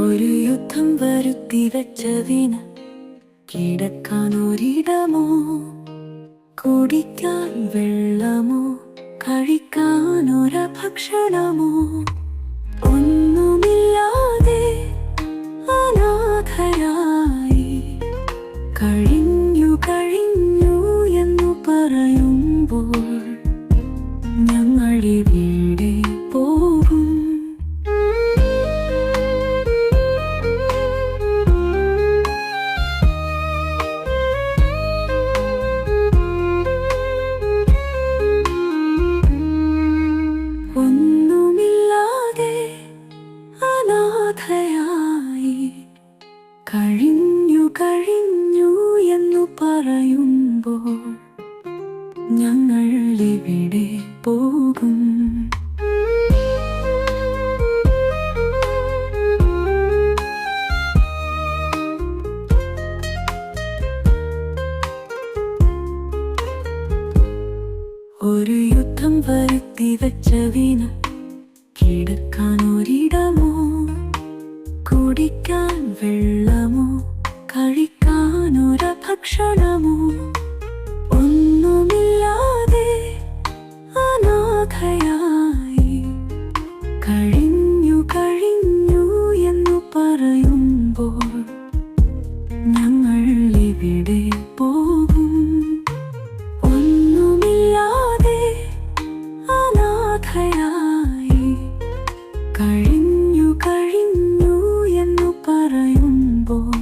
ഒരു യുദ്ധം വരുത്തി വെച്ചതിന് കിടക്കാൻ ഒരിടമോ കുടിക്കാൻ വെള്ളമോ? കഴിക്കാൻ ഒരു ഭക്ഷണമോ ഒന്നുമില്ലാതെ കഴിഞ്ഞു കഴിഞ്ഞു എന്നു പറയുമ്പോൾ ഞങ്ങളിവിടെ പോകും? ഒന്നുമില്ലാതെ അനാഥയായി കഴിഞ്ഞു കഴിഞ്ഞു പറയുമ്പോൾ ഞങ്ങൾ ഇവിടെ പോകും. ഒരു യുദ്ധം വരുത്തി വെച്ച വീണ കിടക്കാൻ ഒരിടമോ? കുടിക്കാൻ വെള്ളമോ? ഒന്നുമില്ലാതെ അനാഥയായി. കഴിഞ്ഞു കഴിഞ്ഞു എന്നു പറയുമ്പോൾ